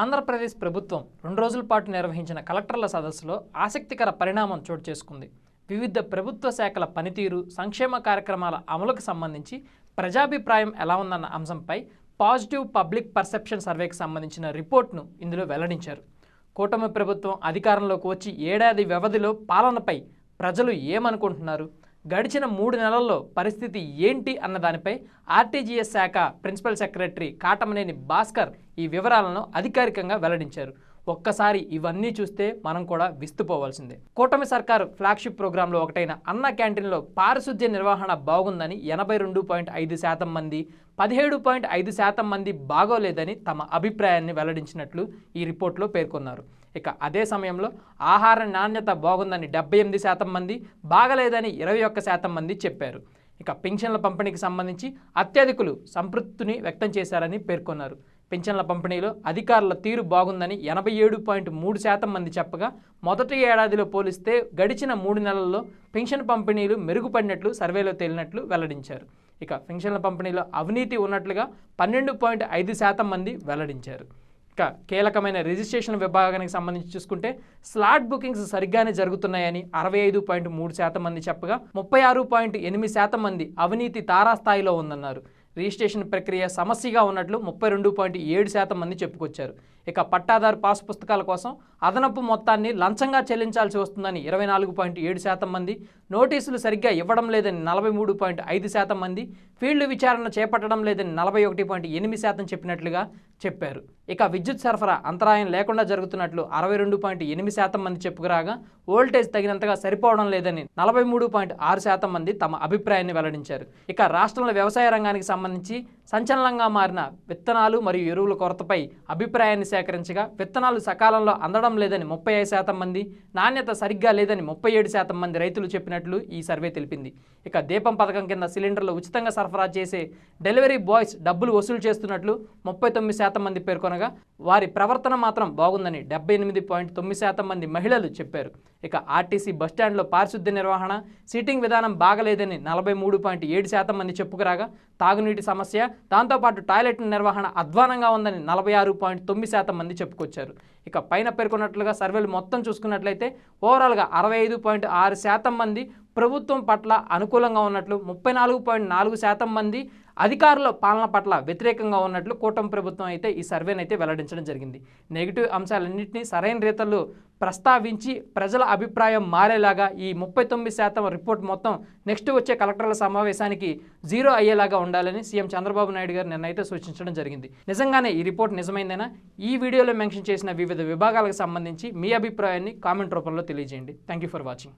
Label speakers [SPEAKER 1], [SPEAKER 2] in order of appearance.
[SPEAKER 1] ఆంధ్రప్రదేశ్ ప్రభుత్వం రెండు రోజుల పాటు నిర్వహించిన కలెక్టర్ల సదస్సులో ఆసక్తికర పరిణామం చోటు చేసుకుంది. వివిధ ప్రభుత్వ శాఖల పనితీరు సంక్షేమ కార్యక్రమాల అమలుకు సంబంధించి ప్రజాభిప్రాయం ఎలా ఉందన్న అంశంపై పాజిటివ్ పబ్లిక్ పర్సెప్షన్ సర్వేకి సంబంధించిన రిపోర్ట్ను ఇందులో వెల్లడించారు. కూటమి ప్రభుత్వం అధికారంలోకి వచ్చి ఏడాది వ్యవధిలో పాలనపై ప్రజలు ఏమనుకుంటున్నారు? గడిచిన మూడు నెలల్లో పరిస్థితి ఏంటి అన్న దానిపై ఆర్టీజీఎస్ శాఖ ప్రిన్సిపల్ సెక్రటరీ కాటమనేని భాస్కర్ ఈ వివరాలను అధికారికంగా వెల్లడించారు. ఒక్కసారి ఇవన్నీ చూస్తే మనం కూడా విస్తుపోవాల్సిందే. కూటమి సర్కారు ఫ్లాగ్షిప్ ప్రోగ్రాంలో ఒకటైన అన్న క్యాంటీన్లో పారిశుద్ధ్య నిర్వహణ బాగుందని ఎనభై రెండు పాయింట్ ఐదు శాతం మంది పదిహేడు పాయింట్ ఐదు శాతం మంది బాగోలేదని తమ అభిప్రాయాన్ని వెల్లడించినట్లు ఈ రిపోర్ట్లో పేర్కొన్నారు. ఇక అదే సమయంలో ఆహార నాణ్యత బాగుందని డెబ్బై ఎనిమిది శాతం మంది బాగలేదని ఇరవై ఒక్క శాతం మంది చెప్పారు. ఇక పెన్షన్ల పంపిణీకి సంబంధించి అత్యధికులు సంతృప్తిని వ్యక్తం చేశారని పేర్కొన్నారు. పెన్షన్ల పంపిణీలో అధికారుల తీరు బాగుందని ఎనభై ఏడు పాయింట్ మూడు శాతం మంది చెప్పగా మొదటి ఏడాదిలో పోలిస్తే గడిచిన మూడు నెలల్లో పెన్షన్ పంపిణీలు మెరుగుపడినట్లు సర్వేలో తేలినట్లు వెల్లడించారు. ఇక పెన్షన్ల పంపిణీలో అవినీతి ఉన్నట్లుగా పన్నెండు పాయింట్ ఐదు శాతం మంది వెల్లడించారు. ఇక కీలకమైన రిజిస్ట్రేషన్ విభాగానికి సంబంధించి చూసుకుంటే స్లాట్ బుకింగ్స్ సరిగ్గానే జరుగుతున్నాయని అరవై ఐదు పాయింట్ మూడు శాతం మంది చెప్పగా ముప్పై ఆరు పాయింట్ ఎనిమిది శాతం మంది అవినీతి తారాస్థాయిలో ఉందన్నారు. రిజిస్ట్రేషన్ ప్రక్రియ సమస్యగా ఉన్నట్లు ముప్పై రెండు పాయింట్ ఏడు శాతం మంది చెప్పుకొచ్చారు. ఇక పట్టాదారు పాస్ పుస్తకాల కోసం అదనపు మొత్తాన్ని లంచంగా చెల్లించాల్సి వస్తుందని ఇరవై నాలుగు పాయింట్ ఏడు శాతం మంది నోటీసులు సరిగ్గా ఇవ్వడం లేదని నలభై మూడు పాయింట్ ఐదు శాతం మంది ఫీల్డ్ విచారణ చేపట్టడం లేదని నలభై ఒకటి పాయింట్ ఎనిమిది శాతం చెప్పినట్లుగా చెప్పారు. ఇక విద్యుత్ సరఫరా అంతరాయం లేకుండా జరుగుతున్నట్లు అరవై రెండు పాయింట్ ఎనిమిది శాతం మంది చెప్పుకురాగా వోల్టేజ్ తగినంతగా సరిపోవడం లేదని నలభై మూడు పాయింట్ ఆరు శాతం మంది తమ అభిప్రాయాన్ని వెల్లడించారు. ఇక రాష్ట్రంలో వ్యవసాయ రంగానికి సంబంధించి సంచలనంగా మారిన విత్తనాలు మరియు ఎరువుల కొరతపై అభిప్రాయాన్ని సేకరించగా విత్తనాలు సకాలంలో అందడం లేదని ముప్పై ఐదు శాతం మంది నాణ్యత సరిగ్గా లేదని ముప్పై ఏడు శాతం మంది రైతులు చెప్పినట్లు ఈ సర్వే తెలిపింది. ఇక దీపం పథకం కింద సిలిండర్లు ఉచితంగా సరఫరా చేసే డెలివరీ బాయ్స్ డబ్బులు వసూలు చేస్తున్నట్లు ముప్పై తొమ్మిది శాతం మంది పేర్కొనగా వారి ప్రవర్తన మాత్రం బాగుందని డెబ్బై ఎనిమిది పాయింట్ తొమ్మిది శాతం మంది మహిళలు చెప్పారు. ఇక ఆర్టీసీ బస్టాండ్లో పారిశుద్ధ్య నిర్వహణ సీటింగ్ విధానం బాగలేదని నలభై మూడు పాయింట్ ఏడు శాతం మంది చెప్పుకురాగా తాగునీటి సమస్య దాంతోపాటు టాయిలెట్ నిర్వహణ అధ్వానంగా ఉందని నలభై ఆరు పాయింట్ తొమ్మిది శాతం మంది చెప్పుకొచ్చారు. ఇక పైన పేర్కొన్నట్లుగా సర్వేలు మొత్తం చూసుకున్నట్లయితే ఓవరాల్గా అరవై ఐదు పాయింట్ ఆరు శాతం మంది ప్రభుత్వం పట్ల అనుకూలంగా ఉన్నట్లు ముప్పై నాలుగు పాయింట్ నాలుగు శాతం మంది అధికారుల పాలన పట్ల వ్యతిరేకంగా ఉన్నట్లు కూటమి ప్రభుత్వం అయితే ఈ సర్వేను అయితే వెల్లడించడం జరిగింది. నెగిటివ్ అంశాలన్నింటినీ సరైన రీతల్లో ప్రస్తావించి ప్రజల అభిప్రాయం మారేలాగా ఈ ముప్పై తొమ్మిది శాతం రిపోర్ట్ మొత్తం నెక్స్ట్ వచ్చే కలెక్టర్ల సమావేశానికి జీరో అయ్యేలాగా ఉండాలని సీఎం చంద్రబాబు నాయుడు గారు నిన్న అయితే సూచించడం జరిగింది. నిజంగానే ఈ రిపోర్ట్ నిజమైందేనా? ఈ వీడియోలో మెన్షన్ చేసిన వివిధ విభాగాలకు సంబంధించి మీ అభిప్రాయాన్ని కామెంట్ రూపంలో తెలియజేయండి. Thank you for watching